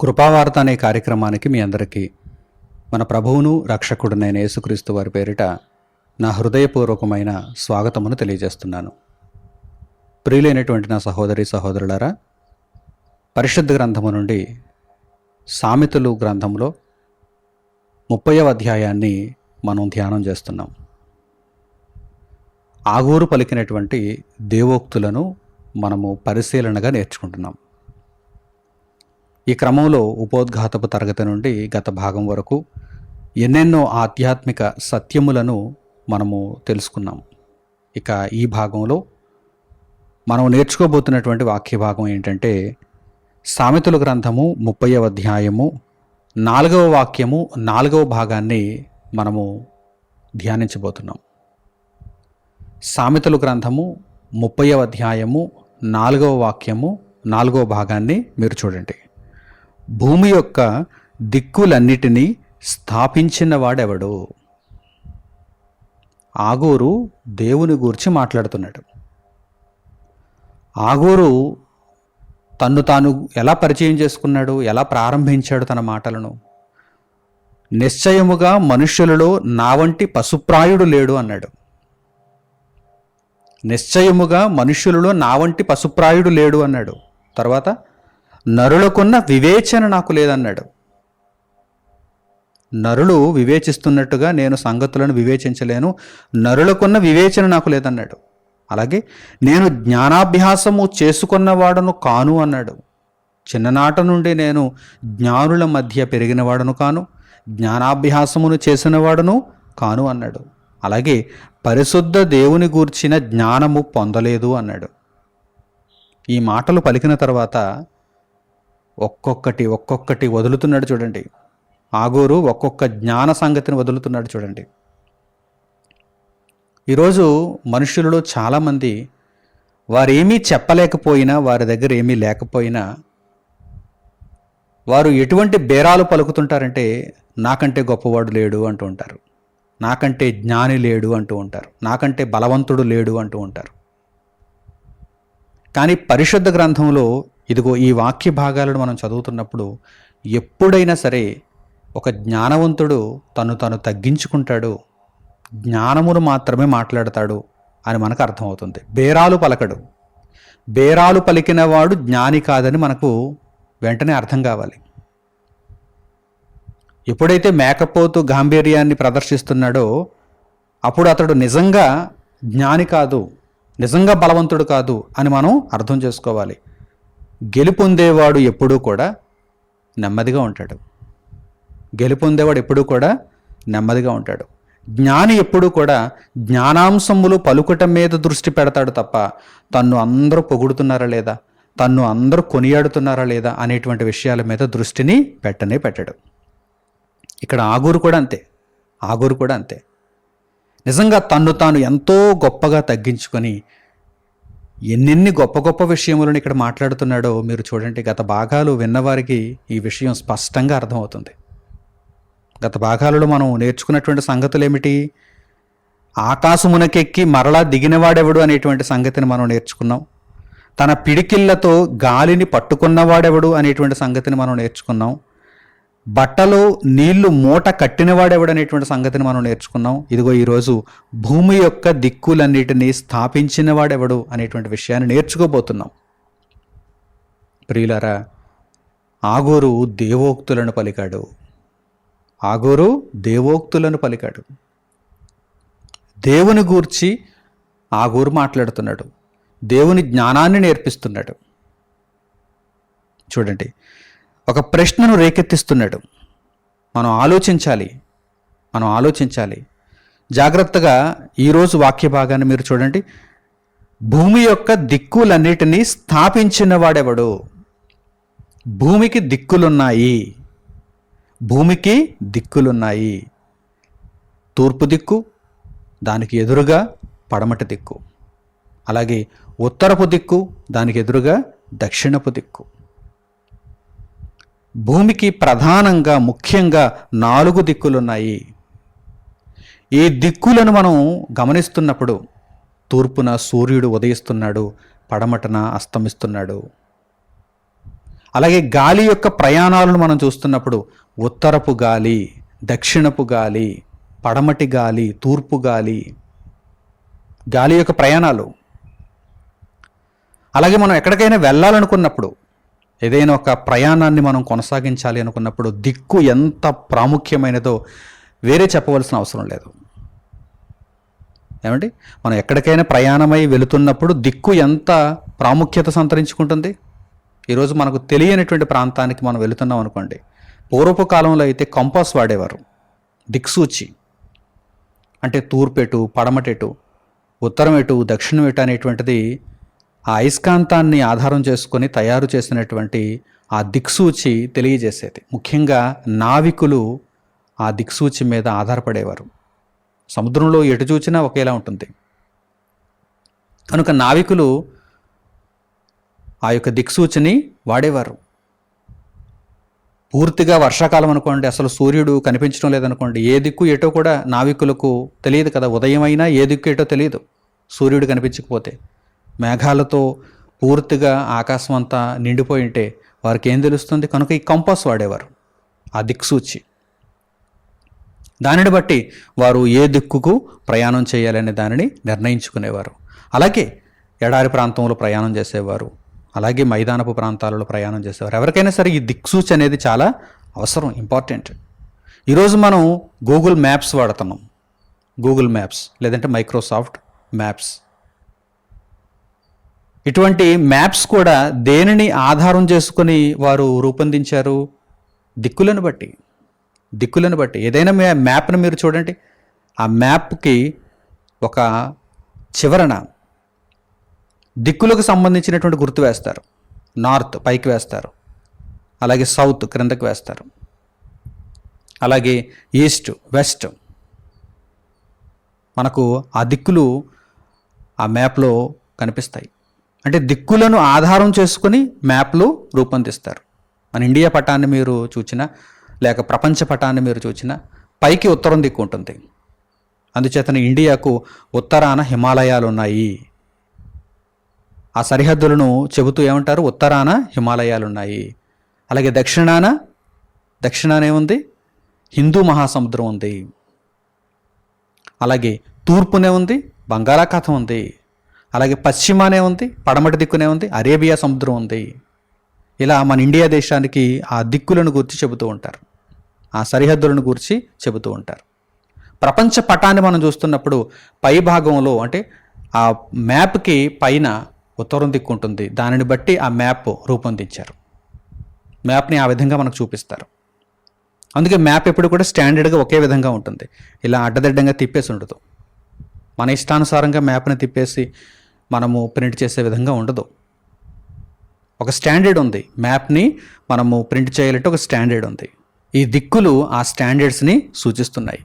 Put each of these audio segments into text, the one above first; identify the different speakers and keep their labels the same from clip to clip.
Speaker 1: కృపావార్త అనే కార్యక్రమానికి మీ అందరికీ మన ప్రభువును రక్షకుడునైన యేసుక్రీస్తు వారి పేరిట నా హృదయపూర్వకమైన స్వాగతమును తెలియజేస్తున్నాను. ప్రియులైనటువంటి నా సహోదరి సహోదరులారా పరిశుద్ధ గ్రంథము నుండి సామెతలు గ్రంథంలో ముప్పైవ అధ్యాయాన్ని మనం ధ్యానం చేస్తున్నాం. ఆగూరు పలికినటువంటి దేవోక్తులను మనము పరిశీలనగా నేర్చుకుంటున్నాం. ఈ క్రమంలో ఉపోద్ఘాతపు తరగతి నుండి గత భాగం వరకు ఎన్నెన్నో ఆధ్యాత్మిక సత్యములను మనము తెలుసుకున్నాం ఇక ఈ భాగంలో మనం నేర్చుకోబోతున్నటువంటి వాక్య భాగం ఏంటంటే సామెతల గ్రంథము ముప్పైవ అధ్యాయము నాలుగవ వాక్యము నాలుగవ భాగాన్ని మనము ధ్యానించబోతున్నాం. సామెతలు గ్రంథము ముప్పైవ అధ్యాయము నాలుగవ వాక్యము నాలుగవ భాగాన్ని మీరు చూడండి. భూమి యొక్క దిక్కులన్నిటినీ స్థాపించిన వాడెవడు? ఆగూరు దేవుని గూర్చి మాట్లాడుతున్నాడు. ఆగూరు తన్ను తాను ఎలా పరిచయం చేసుకున్నాడు? ఎలా ప్రారంభించాడు తన మాటలను? నిశ్చయముగా మనుష్యులలో నా వంటి పశుప్రాయుడు లేడు అన్నాడు. నిశ్చయముగా మనుష్యులలో నా వంటి పశుప్రాయుడు లేడు అన్నాడు. తర్వాత నరులకున్న వివేచన నాకు లేదన్నాడు. నరులు వివేచిస్తున్నట్టుగా నేను సంగతులను వివేచించలేను. నరులకున్న వివేచన నాకు లేదన్నాడు. అలాగే నేను జ్ఞానాభ్యాసము చేసుకున్నవాడను కాను అన్నాడు. చిన్ననాట నుండి నేను జ్ఞానుల మధ్య పెరిగినవాడను కాను జ్ఞానాభ్యాసమును చేసినవాడను కాను అన్నాడు. అలాగే పరిశుద్ధ దేవుని గూర్చిన జ్ఞానము పొందలేదు అన్నాడు. ఈ మాటలు పలికిన తర్వాత ఒక్కొక్కటి ఒక్కొక్కటి వదులుతున్నాడు చూడండి. ఆగూరు ఒక్కొక్క జ్ఞాన సంగతిని వదులుతున్నాడు చూడండి. ఈరోజు మనుషులలో చాలామంది వారేమీ చెప్పలేకపోయినా వారి దగ్గర ఏమీ లేకపోయినా వారు ఎటువంటి బేరాలు పలుకుతుంటారంటే నాకంటే గొప్పవాడు లేడు అంటూ ఉంటారు. నాకంటే జ్ఞాని లేడు అంటూ ఉంటారు. నాకంటే బలవంతుడు లేడు అంటూ ఉంటారు. కానీ పరిశుద్ధ గ్రంథంలో ఇదిగో ఈ వాక్య భాగాలను మనం చదువుతున్నప్పుడు ఎప్పుడైనా సరే ఒక జ్ఞానవంతుడు తను తను తగ్గించుకుంటాడు జ్ఞానమును మాత్రమే మాట్లాడతాడు అని మనకు అర్థమవుతుంది. బేరాలు పలకడు. బేరాలు పలికిన వాడు జ్ఞాని కాదని మనకు వెంటనే అర్థం కావాలి. ఎప్పుడైతే మేకపోతు గాంభీర్యాన్ని ప్రదర్శిస్తున్నాడో అప్పుడు అతడు నిజంగా జ్ఞాని కాదు నిజంగా బలవంతుడు కాదు అని మనం అర్థం చేసుకోవాలి. గెలుపొందేవాడు ఎప్పుడూ కూడా నెమ్మదిగా ఉంటాడు. గెలుపొందేవాడు ఎప్పుడూ కూడా నెమ్మదిగా ఉంటాడు. జ్ఞాని ఎప్పుడూ కూడా జ్ఞానాంశములు పలుకటం మీద దృష్టి పెడతాడు తప్ప తన్ను అందరూ పొగుడుతున్నారా లేదా? తన్ను అందరూ కొనియాడుతున్నారా లేదా? అనేటువంటి విషయాల మీద దృష్టిని పెట్టనే పెట్టడు. ఇక్కడ ఆగూరు కూడా అంతే. ఆగూరు కూడా అంతే. నిజంగా తన్ను తాను ఎంతో గొప్పగా తగ్గించుకొని ఎన్నెన్ని గొప్ప గొప్ప విషయములను ఇక్కడ మాట్లాడుతున్నాడో మీరు చూడండి. గత భాగాలు విన్నవారికి ఈ విషయం స్పష్టంగా అర్థమవుతుంది. గత భాగాలలో మనం నేర్చుకున్నటువంటి సంగతులు ఏమిటి ఆకాశమునకెక్కి మరలా దిగినవాడెవడు అనేటువంటి సంగతిని మనం నేర్చుకున్నాం. తన పిడికిళ్ళతో గాలిని పట్టుకున్నవాడెవడు అనేటువంటి సంగతిని మనం నేర్చుకున్నాం. బట్టలో నీళ్ళు మూట కట్టినవాడెవడనేటువంటి సంగతిని మనం నేర్చుకున్నాం. ఇదిగో ఈరోజు భూమి యొక్క దిక్కులన్నిటినీ స్థాపించినవాడెవడు అనేటువంటి విషయాన్ని నేర్చుకోబోతున్నాం. ప్రియులరా ఆగోరు దేవోక్తులను పలికాడు. ఆగోరు దేవోక్తులను పలికాడు. దేవుని గూర్చి ఆగోరు మాట్లాడుతున్నాడు. దేవుని జ్ఞానాన్ని నేర్పిస్తున్నాడు. చూడండి ఒక ప్రశ్నను రేకెత్తిస్తున్నాడు. మనం ఆలోచించాలి. మనం ఆలోచించాలి. జాగ్రత్తగా ఈరోజు వాక్య భాగాన్ని మీరు చూడండి. భూమి యొక్క దిక్కులన్నిటినీ స్థాపించిన వాడెవడు? భూమికి దిక్కులున్నాయి. భూమికి దిక్కులున్నాయి. తూర్పు దిక్కు దానికి ఎదురుగా పడమటి దిక్కు. అలాగే ఉత్తరపు దిక్కు దానికి ఎదురుగా దక్షిణపు దిక్కు. భూమికి ప్రధానంగా ముఖ్యంగా నాలుగు దిక్కులున్నాయి. ఈ దిక్కులను మనం గమనిస్తున్నప్పుడు తూర్పున సూర్యుడు ఉదయిస్తున్నాడు పడమటన అస్తమిస్తున్నాడు. అలాగే గాలి యొక్క ప్రయాణాలను మనం చూస్తున్నప్పుడు ఉత్తరపు గాలి దక్షిణపు గాలి పడమటి గాలి తూర్పు గాలి గాలి యొక్క ప్రయాణాలు. అలాగే మనం ఎక్కడికైనా వెళ్ళాలనుకున్నప్పుడు ఏదైనా ఒక ప్రయాణాన్ని మనం కొనసాగించాలి అనుకున్నప్పుడు దిక్కు ఎంత ప్రాముఖ్యమైనదో వేరే చెప్పవలసిన అవసరం లేదు. ఏమండి? మనం ఎక్కడికైనా ప్రయాణమై వెళుతున్నప్పుడు దిక్కు ఎంత ప్రాముఖ్యత సంతరించుకుంటుంది? ఈరోజు మనకు తెలియనటువంటి ప్రాంతానికి మనం వెళుతున్నాం అనుకోండి. పూర్వపు కాలంలో అయితే కంపాస్ వాడేవారు. దిక్సూచి అంటే తూర్పెటు పడమటెటు ఉత్తరం ఎటు దక్షిణం ఎటు అనేటువంటిది ఆ అయస్కాంతాన్ని ఆధారం చేసుకొని తయారు చేసినటువంటి ఆ దిక్సూచి తెలియజేసేది. ముఖ్యంగా నావికులు ఆ దిక్సూచి మీద ఆధారపడేవారు. సముద్రంలో ఎటు చూచినా ఒకేలా ఉంటుంది. కనుక నావికులు ఆ యొక్క దిక్సూచిని వాడేవారు. పూర్తిగా వర్షాకాలం అనుకోండి అసలు సూర్యుడు కనిపించడం లేదనుకోండి ఏ దిక్కు ఎటో కూడా నావికులకు తెలియదు కదా ఉదయం అయినా ఏ దిక్కు ఎటో తెలియదు. సూర్యుడు కనిపించకపోతే. మేఘాలతో పూర్తిగా ఆకాశం అంతా నిండిపోయి ఉంటే వారికి ఏం తెలుస్తుంది? కనుక ఈ కంపాస్ వాడేవారు. ఆ దిక్సూచి. దానిని బట్టి వారు ఏ దిక్కుకు ప్రయాణం చేయాలనే దానిని నిర్ణయించుకునేవారు. అలాగే ఎడారి ప్రాంతంలో ప్రయాణం చేసేవారు. అలాగే మైదానపు ప్రాంతాలలో ప్రయాణం చేసేవారు. ఎవరికైనా సరే ఈ దిక్సూచి అనేది చాలా అవసరం ఇంపార్టెంట్. ఈరోజు మనం గూగుల్ మ్యాప్స్ వాడుతున్నాం. గూగుల్ మ్యాప్స్ లేదంటే మైక్రోసాఫ్ట్ మ్యాప్స్. ఇటువంటి మ్యాప్స్ కూడా దేనిని ఆధారం చేసుకొని వారు రూపొందించారు? దిక్కులను బట్టి. దిక్కులను బట్టి. ఏదైనా మీ మ్యాప్ను మీరు చూడండి. ఆ మ్యాప్కి ఒక చివరన దిక్కులకు సంబంధించినటువంటి గుర్తు వేస్తారు. నార్త్ పైకి వేస్తారు. అలాగే సౌత్ క్రిందకి వేస్తారు. అలాగే ఈస్ట్ వెస్ట్. మనకు ఆ దిక్కులు ఆ మ్యాప్లో కనిపిస్తాయి. అంటే దిక్కులను ఆధారం చేసుకుని మ్యాప్లు రూపొందిస్తారు. మన ఇండియా పటాన్ని మీరు చూచినా లేక ప్రపంచ పటాన్ని మీరు చూచినా పైకి ఉత్తరం దిక్కు ఉంటుంది. అందుచేతన ఇండియాకు ఉత్తరాన హిమాలయాలు ఉన్నాయి. ఆ సరిహద్దులను చెబుతూ ఏమంటారు? ఉత్తరాన హిమాలయాలు ఉన్నాయి. అలాగే దక్షిణాన దక్షిణాన ఏముంది? హిందూ మహాసముద్రం ఉంది. అలాగే తూర్పునే ఉంది బంగాళాఖాతం ఉంది. అలాగే పశ్చిమానే ఉంది పడమటి దిక్కునే ఉంది అరేబియా సముద్రం ఉంది. ఇలా మన ఇండియా దేశానికి ఆ దిక్కులను గురించి చెబుతూ ఉంటారు. ఆ సరిహద్దులను గురించి చెబుతూ ఉంటారు. ప్రపంచ పటాన్ని మనం చూస్తున్నప్పుడు పై భాగంలో అంటే ఆ మ్యాప్కి పైన ఉత్తరం దిక్కు ఉంటుంది. దానిని బట్టి ఆ మ్యాప్ రూపొందించారు. మ్యాప్ని ఆ విధంగా మనకు చూపిస్తారు. అందుకే మ్యాప్ ఎప్పుడు కూడా స్టాండర్డ్గా ఒకే విధంగా ఉంటుంది. ఇలా అడ్డదిడ్డంగా తిప్పేసి ఉండదు. మన ఇష్టానుసారంగా మ్యాప్ని తిప్పేసి మనము ప్రింట్ చేసే విధంగా ఉండదు. ఒక స్టాండర్డ్ ఉంది. మ్యాప్ని మనము ప్రింట్ చేయాలంటే ఒక స్టాండర్డ్ ఉంది. ఈ దిక్కులు ఆ స్టాండర్డ్స్ని సూచిస్తున్నాయి.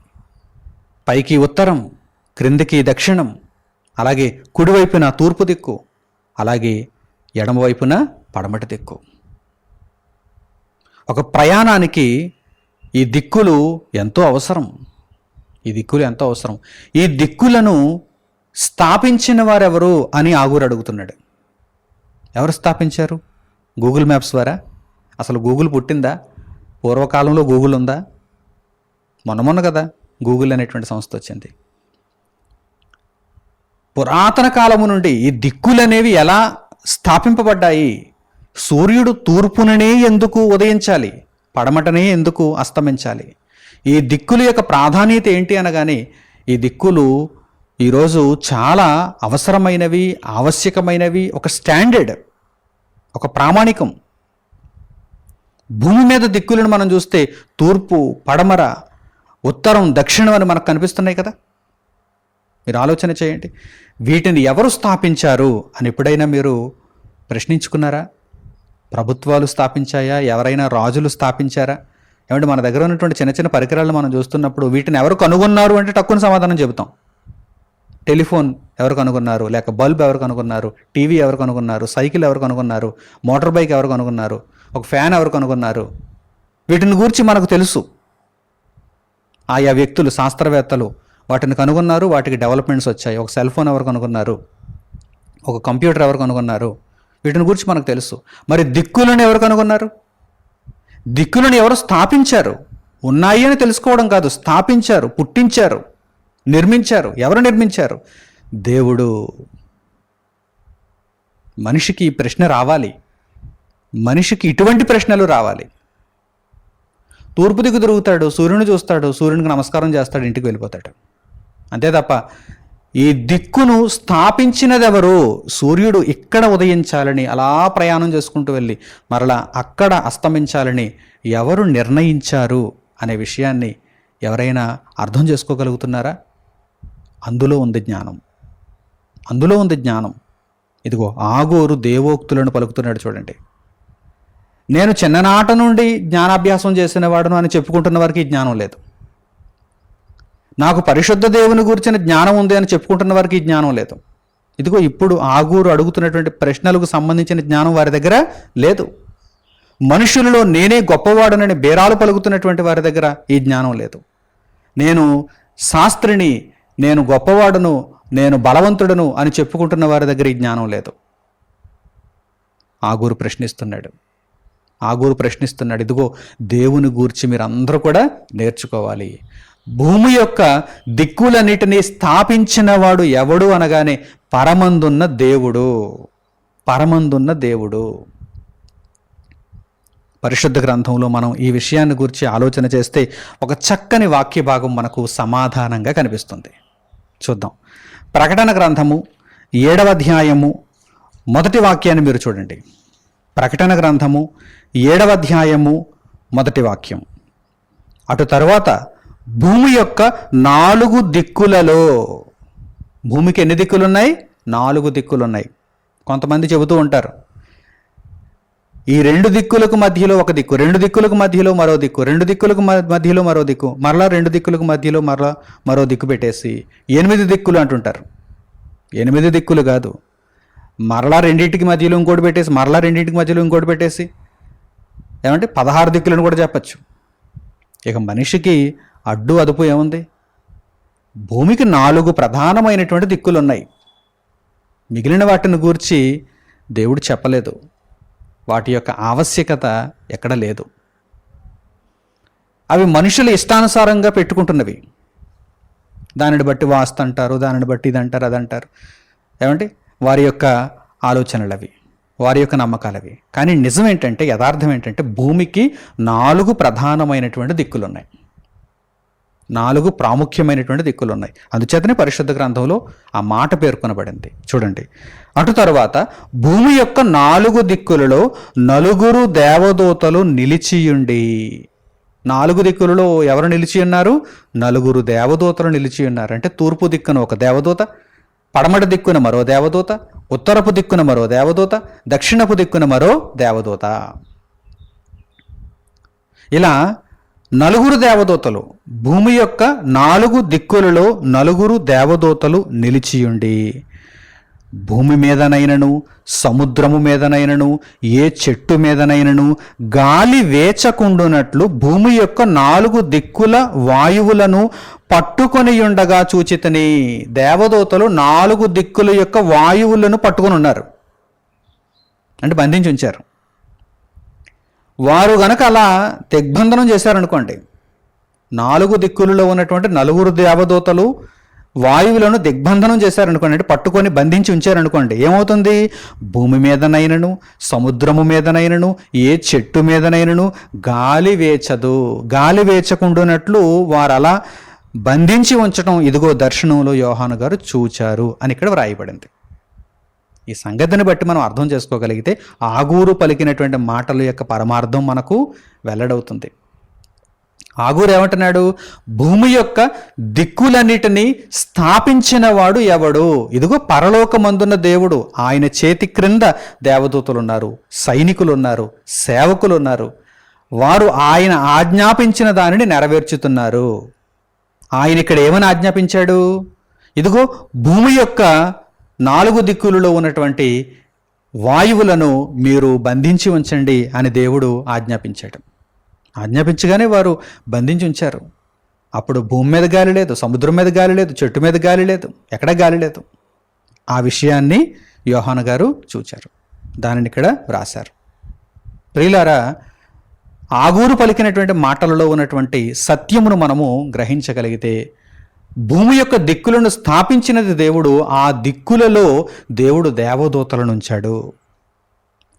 Speaker 1: పైకి ఉత్తరం క్రిందికి దక్షిణం అలాగే కుడివైపున తూర్పు దిక్కు అలాగే ఎడమవైపున పడమటి దిక్కు. ఒక ప్రయాణానికి ఈ దిక్కులు ఎంతో అవసరం. ఈ దిక్కులు ఎంతో అవసరం. ఈ దిక్కులను స్థాపించిన వారెవరు అని ఆగూరు అడుగుతున్నాడు. ఎవరు స్థాపించారు? గూగుల్ మ్యాప్స్ ద్వారా? అసలు గూగుల్ పుట్టిందా? పూర్వకాలంలో గూగుల్ ఉందా? మొన్న మొన్న కదా గూగుల్ అనేటువంటి సంస్థ వచ్చింది. పురాతన కాలము నుండి ఈ దిక్కులనేవి ఎలా స్థాపింపబడ్డాయి? సూర్యుడు తూర్పుననే ఎందుకు ఉదయించాలి? పడమటనే ఎందుకు అస్తమించాలి? ఈ దిక్కుల యొక్క ప్రాధాన్యత ఏంటి అనగానే ఈ దిక్కులు ఈరోజు చాలా అవసరమైనవి ఆవశ్యకమైనవి ఒక స్టాండర్డ్ ఒక ప్రామాణికం. భూమి మీద దిక్కులను మనం చూస్తే తూర్పు పడమర ఉత్తరం దక్షిణం అని మనకు కనిపిస్తున్నాయి కదా. మీరు ఆలోచన చేయండి. వీటిని ఎవరు స్థాపించారు అని ఎప్పుడైనా మీరు ప్రశ్నించుకున్నారా? ప్రభుత్వాలు స్థాపించాయా? ఎవరైనా రాజులు స్థాపించారా? ఏమంటే మన దగ్గర ఉన్నటువంటి చిన్న చిన్న పరికరాలను మనం చూస్తున్నప్పుడు వీటిని ఎవరు కనుగొన్నారు అంటే తక్కువ సమాధానం చెబుతాం. టెలిఫోన్ ఎవరు కనుగొన్నారు? లేక బల్బ్ ఎవరు కనుగొన్నారు? టీవీ ఎవరు కనుగొన్నారు? సైకిల్ ఎవరు కనుగొన్నారు? మోటార్ బైక్ ఎవరు కనుగొన్నారు? ఒక ఫ్యాన్ ఎవరు కనుగొన్నారు? వీటిని గురించి మనకు తెలుసు. ఆయా వ్యక్తులు శాస్త్రవేత్తలు వాటిని కనుగొన్నారు వాటికి డెవలప్మెంట్స్ వచ్చాయి. ఒక సెల్ ఫోన్ ఎవరు కనుగొన్నారు? ఒక కంప్యూటర్ ఎవరు కనుగొన్నారు? వీటిని గురించి మనకు తెలుసు. మరి దిక్కులను ఎవరు కనుగొన్నారు? దిక్కులను ఎవరు స్థాపించారు? ఉన్నాయి అని తెలుసుకోవడం కాదు స్థాపించారు పుట్టించారు. నిర్మించారు. ఎవరు నిర్మించారు? దేవుడు. మనిషికి ప్రశ్న రావాలి. మనిషికి ఇటువంటి ప్రశ్నలు రావాలి. తూర్పు దిక్కు తిరుగుతాడు సూర్యుని చూస్తాడు సూర్యునికి నమస్కారం చేస్తాడు ఇంటికి వెళ్ళిపోతాడు. అంతే తప్ప ఈ దిక్కును స్థాపించినదెవరు? సూర్యుడు ఇక్కడ ఉదయించాలని అలా ప్రయాణం చేసుకుంటూ వెళ్ళి మరలా అక్కడ అస్తమించాలని ఎవరు నిర్ణయించారు? అనే విషయాన్ని ఎవరైనా అర్థం చేసుకోగలుగుతున్నారా? అందులో ఉంది జ్ఞానం. అందులో ఉంది జ్ఞానం. ఇదిగో ఆగోరు దేవోక్తులను పలుకుతున్నాడు చూడండి. నేను చిన్ననాట నుండి జ్ఞానాభ్యాసం చేసిన వాడును అని చెప్పుకుంటున్న వారికి ఈ జ్ఞానం లేదు. నాకు పరిశుద్ధ దేవుని గురించిన జ్ఞానం ఉంది అని చెప్పుకుంటున్న వారికి ఈ జ్ఞానం లేదు. ఇదిగో ఇప్పుడు ఆగూరు అడుగుతున్నటువంటి ప్రశ్నలకు సంబంధించిన జ్ఞానం వారి దగ్గర లేదు. మనుషులలో నేనే గొప్పవాడునని బేరాలు పలుకుతున్నటువంటి వారి దగ్గర ఈ జ్ఞానం లేదు. నేను శాస్త్రిని నేను గొప్పవాడును నేను బలవంతుడును అని చెప్పుకుంటున్న వారి దగ్గర ఈ జ్ఞానం లేదు. ఆగూరు ప్రశ్నిస్తున్నాడు. ఆగూరు ప్రశ్నిస్తున్నాడు. ఇదిగో దేవుని గూర్చి మీరు అందరూ కూడా నేర్చుకోవాలి. భూమి యొక్క దిక్కులన్నిటినీ స్థాపించిన వాడు ఎవడు అనగానే పరమందున్న దేవుడు. పరమందున్న దేవుడు. పరిశుద్ధ గ్రంథంలో మనం ఈ విషయాన్ని గురించి ఆలోచన చేస్తే ఒక చక్కని వాక్య భాగం మనకు సమాధానంగా కనిపిస్తుంది. చూద్దాం. ప్రకటన గ్రంథము ఏడవ అధ్యాయము మొదటి వాక్యాన్ని మీరు చూడండి. ప్రకటన గ్రంథము ఏడవ అధ్యాయము మొదటి వాక్యం. అటు తరువాత భూమి యొక్క నాలుగు దిక్కులలో భూమికి ఎన్ని దిక్కులు ఉన్నాయి నాలుగు దిక్కులు ఉన్నాయి కొంతమంది చెబుతూ ఉంటారు ఈ రెండు దిక్కులకు మధ్యలో ఒక దిక్కు రెండు దిక్కులకు మధ్యలో మరో దిక్కు రెండు దిక్కులకు మధ్యలో మరో దిక్కు మరలా రెండు దిక్కులకు మధ్యలో మరలా మరో దిక్కు పెట్టేసి ఎనిమిది దిక్కులు అంటుంటారు. ఎనిమిది దిక్కులు కాదు. మరలా రెండింటికి మధ్యలో ఇంకోటి పెట్టేసి మరలా రెండింటికి మధ్యలో ఇంకోటి పెట్టేసి. ఏమంటే పదహారు దిక్కులను కూడా చెప్పచ్చు. ఇక మనిషికి అడ్డు అదుపు ఏముంది? భూమికి నాలుగు ప్రధానమైనటువంటి దిక్కులు ఉన్నాయి మిగిలిన వాటిని గూర్చి దేవుడు చెప్పలేదు. వాటి యొక్క ఆవశ్యకత ఎక్కడ లేదు. అవి మనుషుల ఇష్టానుసారంగా పెట్టుకుంటున్నవి. దానిని బట్టి వాస్తు అంటారు దానిని బట్టి ఇది అంటారు అది అంటారు. ఏమంటే వారి యొక్క ఆలోచనలు అవి వారి యొక్క నమ్మకాలు అవి కానీ నిజం ఏంటంటే యథార్థం ఏంటంటే భూమికి నాలుగు ప్రధానమైనటువంటి దిక్కులు ఉన్నాయి నాలుగు ప్రాముఖ్యమైనటువంటి దిక్కులు ఉన్నాయి అందుచేతనే పరిశుద్ధ గ్రంథంలో ఆ మాట పేర్కొనబడింది. చూడండి. అటు తర్వాత భూమి యొక్క నాలుగు దిక్కులలో నలుగురు దేవదూతలు నిలిచియుండి. నాలుగు దిక్కులలో ఎవరు నిలిచి ఉన్నారు నలుగురు దేవదూతలు నిలిచి ఉన్నారు అంటే తూర్పు దిక్కున ఒక దేవదూత పడమటి దిక్కున మరో దేవదూత ఉత్తరపు దిక్కున మరో దేవదూత దక్షిణపు దిక్కున మరో దేవదూత. ఇలా నలుగురు దేవదూతలు భూమి యొక్క నాలుగు దిక్కులలో నలుగురు దేవదూతలు నిలిచియుండి భూమి మీదనైనను సముద్రము మీదనైనను ఏ చెట్టు మీదనైనను గాలి వేచకుండునట్లు భూమి యొక్క నాలుగు దిక్కుల వాయువులను పట్టుకొని ఉండగా చూచితని. దేవదూతలు నాలుగు దిక్కుల యొక్క వాయువులను పట్టుకొని ఉన్నారు అంటే బంధించి ఉంచారు వారు గనక అలా దిగ్బంధనం చేశారనుకోండి నాలుగు దిక్కులలో ఉన్నటువంటి నలుగురు దేవదూతలు వాయువులను దిగ్బంధనం చేశారనుకోండి అంటే పట్టుకొని బంధించి ఉంచారనుకోండి ఏమవుతుంది? భూమి మీదనైనను సముద్రము మీదనైనను ఏ చెట్టు మీదనైనను గాలి వేచదు. గాలి వేచకుండానట్లు వారు అలా బంధించి ఉంచడం ఇదిగో దర్శనంలో యోహాను గారు చూచారు అని ఇక్కడ వ్రాయబడింది. ఈ సంగతిని బట్టి మనం అర్థం చేసుకోగలిగితే ఆగూరు పలికినటువంటి మాటల యొక్క పరమార్థం మనకు వెల్లడవుతుంది. ఆగూరు ఏమంటున్నాడు? భూమి యొక్క దిక్కులన్నిటినీ స్థాపించిన వాడు ఎవడు? ఇదిగో పరలోకమందున్న దేవుడు. ఆయన చేతి క్రింద దేవదూతలు ఉన్నారు సైనికులు ఉన్నారు సేవకులు ఉన్నారు వారు ఆయన ఆజ్ఞాపించిన దానిని నెరవేర్చుతున్నారు. ఆయన ఇక్కడ ఏమని ఆజ్ఞాపించాడు? ఇదిగో భూమి యొక్క నాలుగు దిక్కులలో ఉన్నటువంటి వాయువులను మీరు బంధించి ఉంచండి అని దేవుడు ఆజ్ఞాపించాడు. ఆజ్ఞాపించగానే వారు బంధించి ఉంచారు. అప్పుడు భూమి మీద గాలి లేదు సముద్రం మీద గాలి లేదు చెట్టు మీద గాలి లేదు ఎక్కడ గాలి లేదు. ఆ విషయాన్ని యోహాను గారు చూచారు. దానిని ఇక్కడ వ్రాశారు. ప్రియులారా ఆగూరు పలికినటువంటి మాటలలో ఉన్నటువంటి సత్యమును మనము గ్రహించగలిగితే భూమి యొక్క దిక్కులను స్థాపించినది దేవుడు ఆ దిక్కులలో దేవుడు దేవదూతలను ఉంచాడు.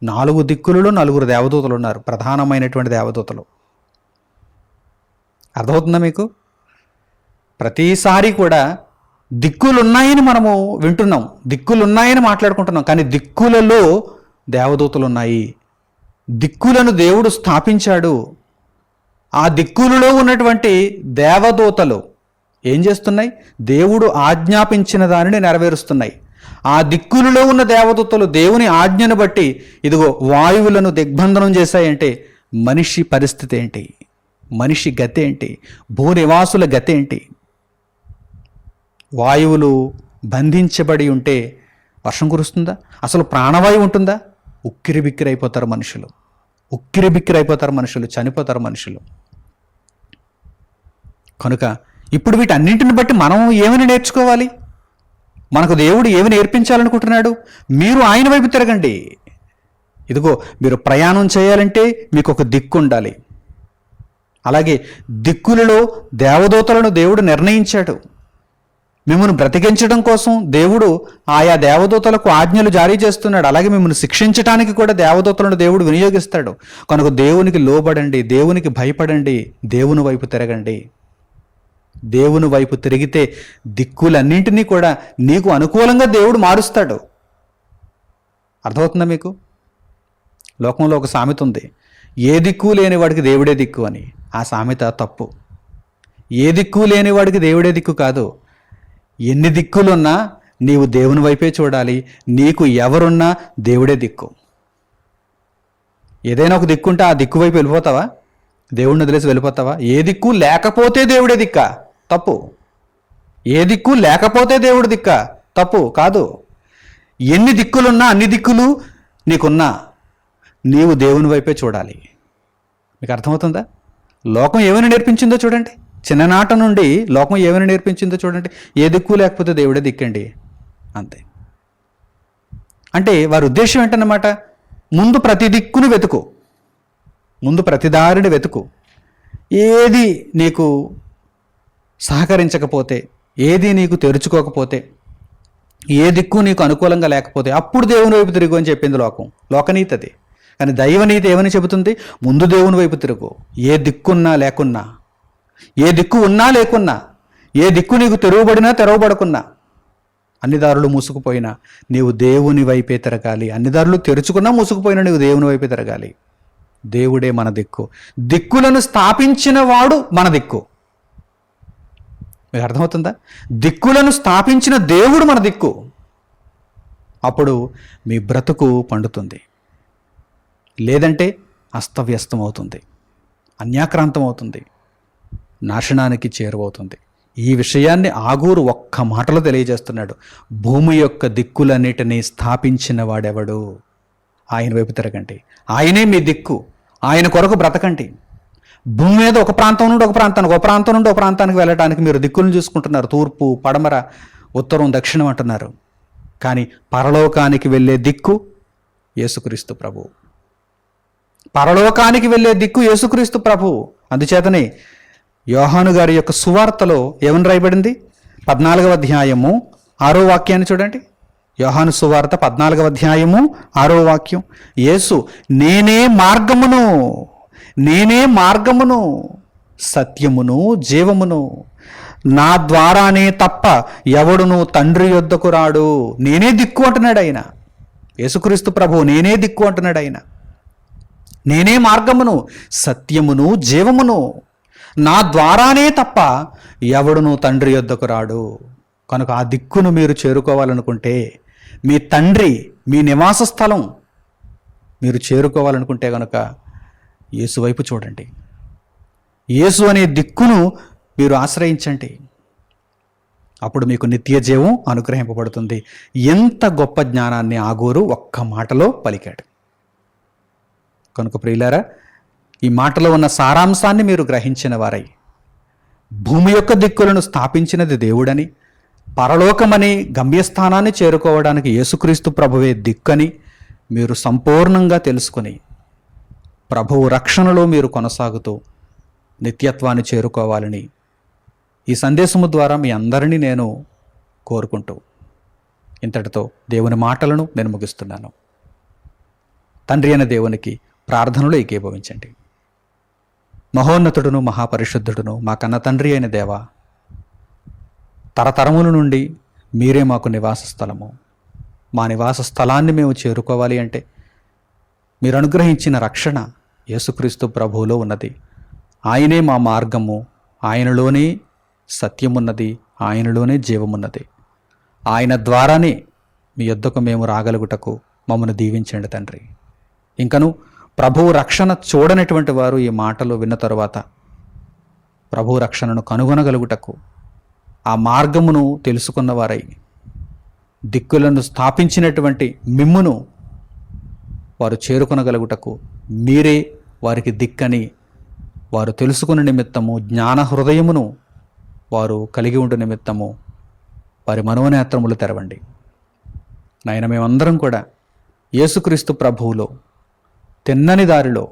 Speaker 1: నాలుగు దిక్కులలో నలుగురు దేవదూతలు ఉన్నారు ప్రధానమైనటువంటి దేవదూతలు. అర్థమవుతుందా మీకు? ప్రతిసారి కూడా దిక్కులున్నాయని మనము వింటున్నాం దిక్కులున్నాయని మాట్లాడుకుంటున్నాం కానీ దిక్కులలో దేవదూతలు ఉన్నాయి దిక్కులను దేవుడు స్థాపించాడు. ఆ దిక్కులలో ఉన్నటువంటి దేవదూతలు ఏం చేస్తున్నాయి? దేవుడు ఆజ్ఞాపించిన దానిని నెరవేరుస్తున్నాయి. ఆ దిక్కులలో ఉన్న దేవదూతలు దేవుని ఆజ్ఞను బట్టి ఇదిగో వాయువులను దిగ్బంధనం చేశాయంటే మనిషి పరిస్థితి ఏంటి? మనిషి గతి ఏంటి? భూనివాసుల గతి ఏంటి? వాయువులు బంధించబడి ఉంటే వర్షం కురుస్తుందా? అసలు ప్రాణవాయువు ఉంటుందా? ఉక్కిరి బిక్కిరి అయిపోతారు మనుషులు. ఉక్కిరి బిక్కిరి అయిపోతారు మనుషులు చనిపోతారు మనుషులు. కనుక ఇప్పుడు వీటన్నింటిని బట్టి మనం ఏమని నేర్చుకోవాలి? మనకు దేవుడు ఏమి నేర్పించాలనుకుంటున్నాడు? మీరు ఆయన వైపు తిరగండి. ఇదిగో మీరు ప్రయాణం చేయాలంటే మీకు ఒక దిక్కు ఉండాలి. అలాగే దిక్కులలో దేవదూతలను దేవుడు నిర్ణయించాడు. మిమ్మల్ని బ్రతికించడం కోసం దేవుడు ఆయా దేవదూతలకు ఆజ్ఞలు జారీ చేస్తున్నాడు. అలాగే మిమ్మల్ని శిక్షించడానికి కూడా దేవదూతలను దేవుడు వినియోగిస్తాడు. కనుక దేవునికి లోబడండి దేవునికి భయపడండి దేవుని వైపు తిరగండి. దేవుని వైపు తిరిగితే దిక్కులన్నింటినీ కూడా నీకు అనుకూలంగా దేవుడు మారుస్తాడు. అర్థమవుతుందా మీకు? లోకంలో ఒక సామెత ఉంది. ఏ దిక్కు లేని వాడికి దేవుడే దిక్కు అని. ఆ సామెత తప్పు. ఏ దిక్కు లేని వాడికి దేవుడే దిక్కు కాదు. ఎన్ని దిక్కులున్నా నీవు దేవుని వైపే చూడాలి. నీకు ఎవరున్నా దేవుడే దిక్కు. ఏదైనా ఒక దిక్కుంటే ఆ దిక్కు వైపు వెళ్ళిపోతావా? దేవుడిని వదిలేసి వెళ్ళిపోతావా? ఏ దిక్కు లేకపోతే దేవుడే దిక్కా? తప్పు. ఏ దిక్కు లేకపోతే దేవుడు దిక్క తప్పు కాదు. ఎన్ని దిక్కులున్నా అన్ని దిక్కులు నీకున్నా. నీవు దేవుని వైపే చూడాలి. మీకు అర్థమవుతుందా? లోకం ఏమైనా నేర్పించిందో చూడండి. చిన్ననాట నుండి లోకం ఏమైనా నేర్పించిందో చూడండి. ఏ దిక్కు లేకపోతే దేవుడే దిక్కండి. అంతే. అంటే వారి ఉద్దేశం ఏంటన్నమాట? ముందు ప్రతి దిక్కును వెతుకు. ముందు ప్రతిదారిని వెతుకు. ఏది నీకు సహకరించకపోతే ఏది నీకు తెరుచుకోకపోతే ఏ దిక్కు నీకు అనుకూలంగా లేకపోతే అప్పుడు దేవుని వైపు తిరుగు అని చెప్పింది లోకం. లోకనీతి అది కానీ దైవనీతి ఏమని చెబుతుంది? ముందు దేవుని వైపు తిరుగు. ఏ దిక్కున్నా లేకున్నా. ఏ దిక్కు ఉన్నా లేకున్నా. ఏ దిక్కు నీకు తెరవబడినా తెరవబడకున్నా. అన్ని దారులు మూసుకుపోయినా నీవు దేవుని వైపే తిరగాలి. అన్ని దారులు తెరుచుకున్నా మూసుకుపోయినా నీవు దేవుని వైపే తిరగాలి. దేవుడే మన దిక్కు. దిక్కులను స్థాపించిన వాడు మన దిక్కు. మీకు అర్థమవుతుందా? దిక్కులను స్థాపించిన దేవుడు మన దిక్కు. అప్పుడు మీ బ్రతుకు పండుతుంది. లేదంటే అస్తవ్యస్తం అవుతుంది అన్యాక్రాంతం అవుతుంది నాశనానికి చేరువవుతుంది. ఈ విషయాన్ని ఆగూరు ఒక్క మాటలో తెలియజేస్తున్నాడు. భూమి యొక్క దిక్కులన్నిటినీ స్థాపించిన వాడెవడు? ఆయన వైపు తిరగండి. ఆయనే మీ దిక్కు. ఆయన కొరకు బ్రతకండి. భూమి మీద ఒక ప్రాంతం నుండి ఒక ప్రాంతానికి ఒక ప్రాంతం నుండి ఒక ప్రాంతానికి వెళ్ళడానికి మీరు దిక్కులను చూసుకుంటున్నారు. తూర్పు పడమర ఉత్తరం దక్షిణం అంటున్నారు. కానీ పరలోకానికి వెళ్ళే దిక్కు యేసుక్రీస్తు ప్రభు. పరలోకానికి వెళ్ళే దిక్కు యేసుక్రీస్తు ప్రభు. అందుచేతనే యోహాను గారి యొక్క సువార్తలో ఏమని రాయబడింది? పద్నాలుగవ అధ్యాయము ఆరో వాక్యాన్ని చూడండి. యోహాను సువార్త పద్నాలుగవ అధ్యాయము ఆరో వాక్యం. యేసు నేనే మార్గమును. నేనే మార్గమును సత్యమును జీవమును. నా ద్వారానే తప్ప ఎవడును తండ్రి యొద్దకు రాడు. నేనే దిక్కు అంటున్నాడు ఆయన. యేసుక్రీస్తు ప్రభు నేనే దిక్కు అంటున్నాడు ఆయన. నేనే మార్గమును సత్యమును జీవమును. నా ద్వారానే తప్ప ఎవడును తండ్రి యొద్దకు రాడు. కనుక ఆ దిక్కును మీరు చేరుకోవాలనుకుంటే మీ తండ్రి మీ నివాస స్థలం మీరు చేరుకోవాలనుకుంటే కనుక యేసు వైపు చూడండి. యేసు అనే దిక్కును మీరు ఆశ్రయించండి. అప్పుడు మీకు నిత్య జీవం అనుగ్రహింపబడుతుంది. ఎంత గొప్ప జ్ఞానాన్ని ఆగోరు ఒక్క మాటలో పలికాడు. కనుక ప్రియులారా ఈ మాటలో ఉన్న సారాంశాన్ని మీరు గ్రహించిన వారై భూమి యొక్క దిక్కులను స్థాపించినది దేవుడని పరలోకమని గమ్యస్థానాన్ని చేరుకోవడానికి యేసుక్రీస్తు ప్రభువే దిక్కని మీరు సంపూర్ణంగా తెలుసుకుని ప్రభువు రక్షణలో మీరు కొనసాగుతూ నిత్యత్వాన్ని చేరుకోవాలని ఈ సందేశము ద్వారా మీ అందరినీ నేను కోరుకుంటూ ఇంతటితో దేవుని మాటలను నేను ముగిస్తున్నాను. తండ్రి అయిన దేవునికి ప్రార్థనలు ఏకీభవించండి. మహోన్నతుడును మహాపరిశుద్ధుడును మా కన్న తండ్రి అయిన దేవ తరతరముల నుండి మీరే మాకు నివాస స్థలము మా నివాస స్థలాన్ని మేము చేరుకోవాలి అంటే మీరు అనుగ్రహించిన రక్షణ యేసుక్రీస్తు ప్రభువులో ఉన్నది. ఆయనే మా మార్గము ఆయనలోనే సత్యమున్నది ఆయనలోనే జీవమున్నది. ఆయన ద్వారానే మీ యొద్దకు మేము రాగలుగుటకు మమ్మను దీవించండి తండ్రి. ఇంకను ప్రభువు రక్షణ చూడనటువంటి వారు ఈ మాటలు విన్న తరువాత ప్రభు రక్షణను కనుగొనగలుగుటకు ఆ మార్గమును తెలుసుకున్నవారై దిక్కులను స్థాపించినటువంటి మిమ్మును వారు చేరుకొనగలుగుటకు మీరే వారికి దిక్కని వారు తెలుసుకున్న నిమిత్తము జ్ఞాన హృదయమును వారు కలిగి ఉండే నిమిత్తము వారి మనోనేత్రములు తెరవండి. నాయన మేమందరం కూడా యేసుక్రీస్తు ప్రభువులో తిన్నని దారిలో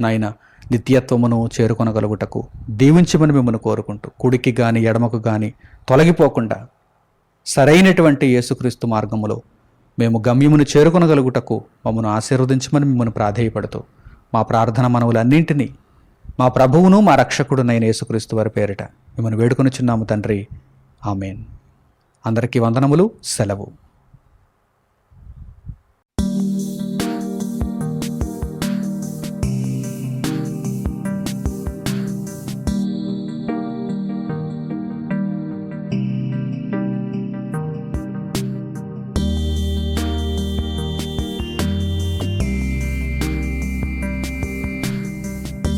Speaker 1: నాయన నిత్యత్వమును చేరుకొనగలుగుటకు దీవించమని మిమ్మల్ని కోరుకుంటూ కుడికి కానీ ఎడమకు కానీ తొలగిపోకుండా సరైనటువంటి యేసుక్రీస్తు మార్గములో మేము గమ్యమును చేరుకొనగలుగుటకు మమ్మను ఆశీర్వదించమని మిమ్మల్ని ప్రాధేయపడుతూ మా ప్రార్థన మనవులన్నింటినీ మా ప్రభువును మా రక్షకుడునైన యేసుక్రీస్తు వారి పేరిట మిమ్మల్ని వేడుకొనుచున్నాము తండ్రి. ఆమెన్. అందరికీ వందనములు సెలవు.